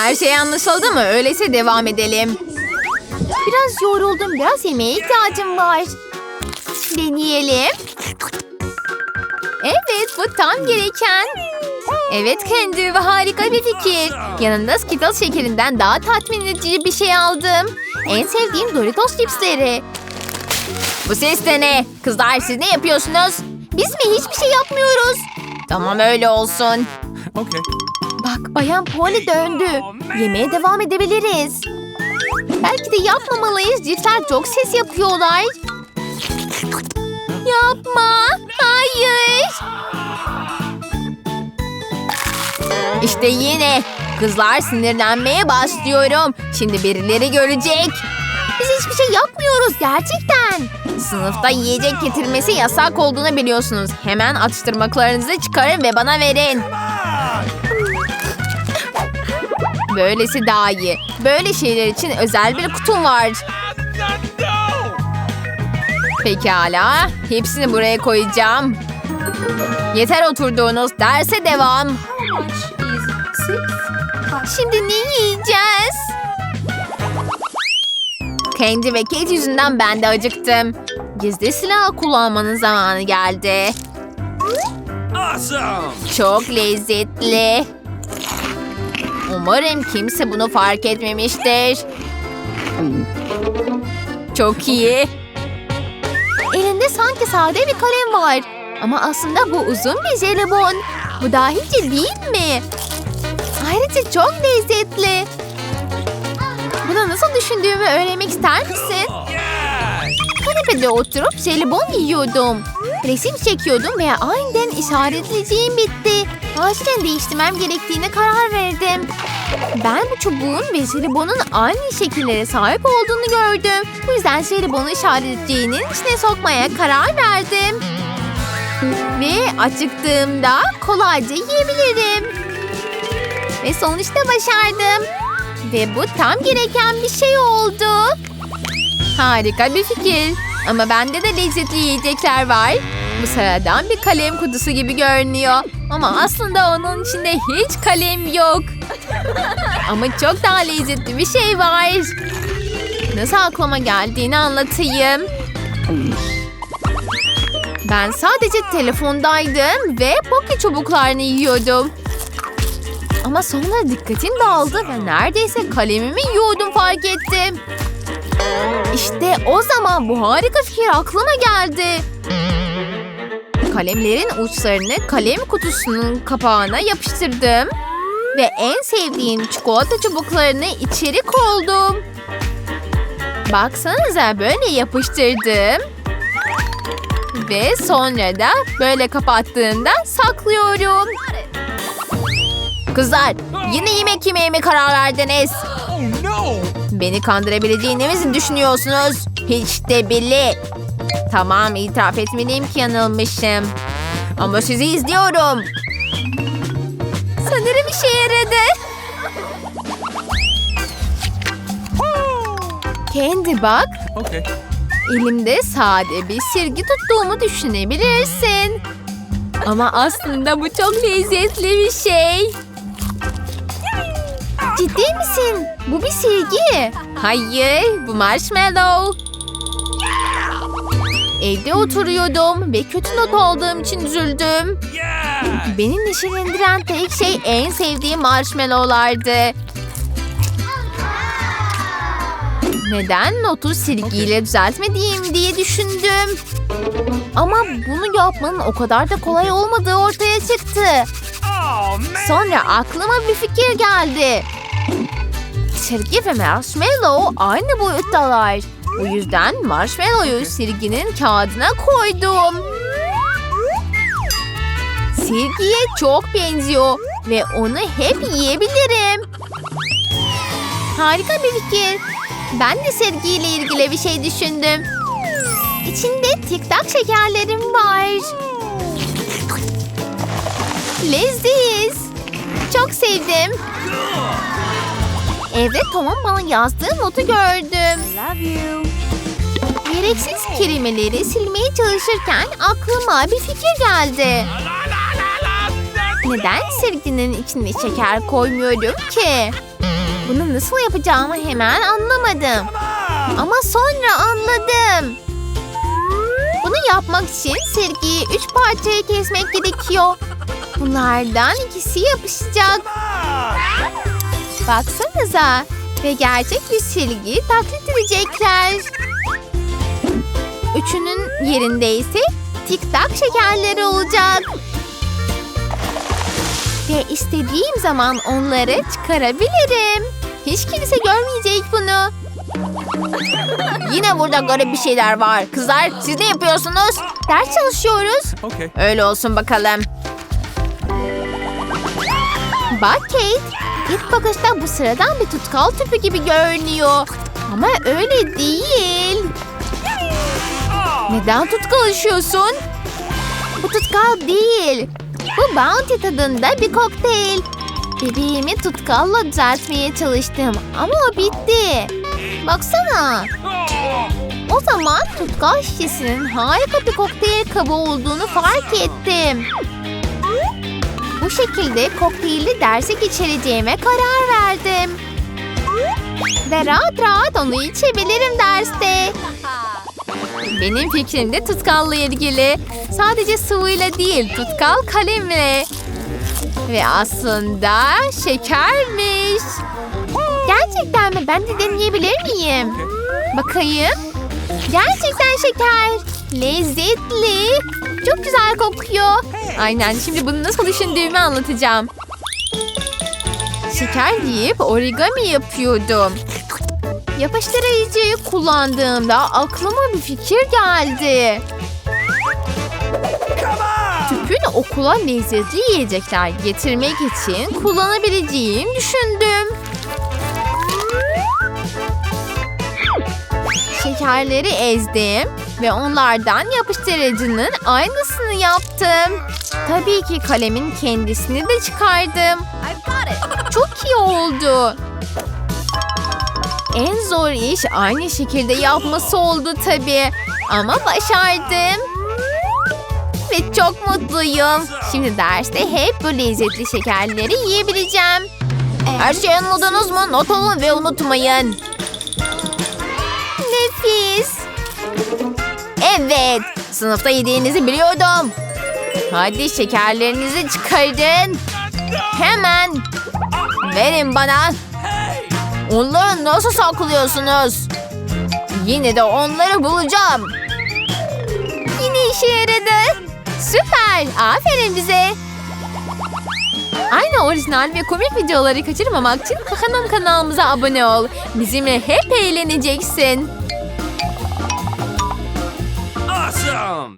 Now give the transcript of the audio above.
Her şey anlaşıldı mı? Öyleyse devam edelim. Biraz yoruldum. Biraz yemeğe ihtiyacım var. Deneyelim. Evet bu tam gereken. Evet kendi ve harika bir fikir. Yanında Skittles şekerinden daha tatmin edici bir şey aldım. En sevdiğim Doritos chipsleri. Bu ses de ne? Kızlar siz ne yapıyorsunuz? Biz mi hiçbir şey yapmıyoruz. Tamam öyle olsun. Okay. Bak bayan Polly döndü. Yemeğe devam edebiliriz. Belki de yapmamalıyız. Cipsler çok ses yapıyorlar. Yapma. Hayır. İşte yine. Kızlar sinirlenmeye başlıyorum. Şimdi birileri görecek. Biz hiçbir şey yapmıyoruz gerçekten. Sınıfta yiyecek getirmesi yasak olduğunu biliyorsunuz. Hemen atıştırmalarınızı çıkarın ve bana verin. Böylesi daha iyi. Böyle şeyler için özel bir kutum var. Pekala. Hepsini buraya koyacağım. Yeter oturduğunuz derse devam. Şimdi ne yiyeceğiz? Candy ve Kate yüzünden ben de acıktım. Gizli silah kullanmanın zamanı geldi. Awesome. Çok lezzetli. Umarım kimse bunu fark etmemiştir. Çok iyi. Elinde sanki sade bir kalem var. Ama aslında bu uzun bir jelibon. Bu dahice değil mi? Ayrıca çok lezzetli. Bunu nasıl düşündüğümü öğrenmek ister misin? Kanepede oturup jelibon yiyordum. Resim çekiyordum ve aniden işaretleyeceğim bitti. Acilen değiştirmem gerektiğine karar verdim. Ben bu çubuğun ve jelibonun aynı şekillere sahip olduğunu gördüm. Bu yüzden jelibonu işaretleyeceğinin içine sokmaya karar verdim. Ve acıktığımda kolayca yiyebilirim. Ve sonuçta başardım. Ve bu tam gereken bir şey oldu. Harika bir fikir. Ama bende de lezzetli yiyecekler var. Bu sıradan bir kalem kutusu gibi görünüyor. Ama aslında onun içinde hiç kalem yok. Ama çok daha lezzetli bir şey var. Nasıl aklıma geldiğini anlatayım. Ben sadece telefondaydım ve poke çubuklarını yiyordum. Ama sonra dikkatim dağıldı ve neredeyse kalemimi yiyordum fark ettim. İşte o zaman bu harika fikir aklıma geldi. Kalemlerin uçlarını kalem kutusunun kapağına yapıştırdım. Ve en sevdiğim çikolata çubuklarını içeri koydum. Baksanıza böyle yapıştırdım. Ve sonra da böyle kapattığımda saklıyorum. Kızlar yine yemek yemeye mi karar verdiniz? Oh. Beni kandırabileceğinizi düşünüyorsunuz? Hiç de bile. Tamam itiraf etmeliyim ki yanılmışım. Ama sizi izliyorum. Sanırım işe yaradı. Kendi bak. Okay. Elimde sade bir silgi tuttuğumu düşünebilirsin. Ama aslında bu çok lezzetli bir şey. Ciddi misin? Bu bir silgi. Hayır, bu marshmallow. Evde oturuyordum ve kötü not aldığım için üzüldüm. Yeah. Beni neşelendiren tek şey en sevdiğim marshmallowlardı. Neden notu silgiyle düzeltmediğim diye düşündüm. Ama bunu yapmanın o kadar da kolay olmadığı ortaya çıktı. Oh. Sonra aklıma bir fikir geldi. Silgi ve marshmallow aynı boyuttalar. O yüzden marshmallow'u silginin kağıdına koydum. Silgiye çok benziyor ve onu hep yiyebilirim. Harika bir fikir. Ben de silgiyle ilgili bir şey düşündüm. İçinde tik tak şekerlerim var. Leziz. Çok sevdim. Evde Tom'un bana yazdığı notu gördüm. Love you. Gereksiz kelimeleri silmeye çalışırken aklıma bir fikir geldi. Neden silginin içine şeker koymuyorum ki? Bunu nasıl yapacağımı hemen anlamadım. Ama sonra anladım. Bunu yapmak için silgiyi üç parçaya kesmek gerekiyor. Bunlardan ikisi yapışacak. Baksanıza. Ve gerçek bir silgi taklit edecekler. Üçünün yerinde ise tik tak şekerleri olacak. Ve istediğim zaman onları çıkarabilirim. Hiç kimse görmeyecek bunu. Yine burada garip bir şeyler var. Kızlar siz ne yapıyorsunuz? Ders çalışıyoruz. Okay. Öyle olsun bakalım. Bak Kate, ilk bakışta bu sıradan bir tutkal tüpü gibi görünüyor. Ama öyle değil. Neden tutkal işiyorsun? Bu tutkal değil. Bu Bounty tadında bir kokteyl. Bebeğimi tutkalla düzeltmeye çalıştım ama o bitti. Baksana. O zaman tutkal şişesinin harika bir kokteyl kabı olduğunu fark ettim. Şekilde kokteyli derse geçireceğime karar verdim. Ve rahat rahat onu içebilirim derste. Benim fikrim de tutkalla ilgili. Sadece sıvıyla değil, tutkal kalemle. Ve aslında şekermiş. Gerçekten mi? Ben de deneyebilir miyim? Bakayım. Gerçekten şeker. Lezzetli. Çok güzel kokuyor. Aynen şimdi bunu nasıl düşündüğümü anlatacağım. Şeker yiyip origami yapıyordum. Yapıştırıcıyı kullandığımda aklıma bir fikir geldi. Tüpün okula lezzetli yiyecekler getirmek için kullanabileceğim düşündüm. Şekerleri ezdim ve onlardan yapıştırıcının aynısını yaptım. Tabii ki kalemin kendisini de çıkardım. Çok iyi oldu. En zor iş aynı şekilde yapması oldu tabii. Ama başardım. Ve çok mutluyum. Şimdi derste hep bu lezzetli şekerleri yiyebileceğim. Her şeyi anladınız mı? Not alın ve unutmayın. Nefis. Evet. Sınıfta yediğinizi biliyordum. Hadi şekerlerinizi çıkarın. Hemen. Verin bana. Onları nasıl saklıyorsunuz? Yine de onları bulacağım. Yine işe yaradı. Süper. Aferin bize. Aynı orijinal ve komik videoları kaçırmamak için hemen kanalımıza abone ol. Bizimle hep eğleneceksin. Awesome.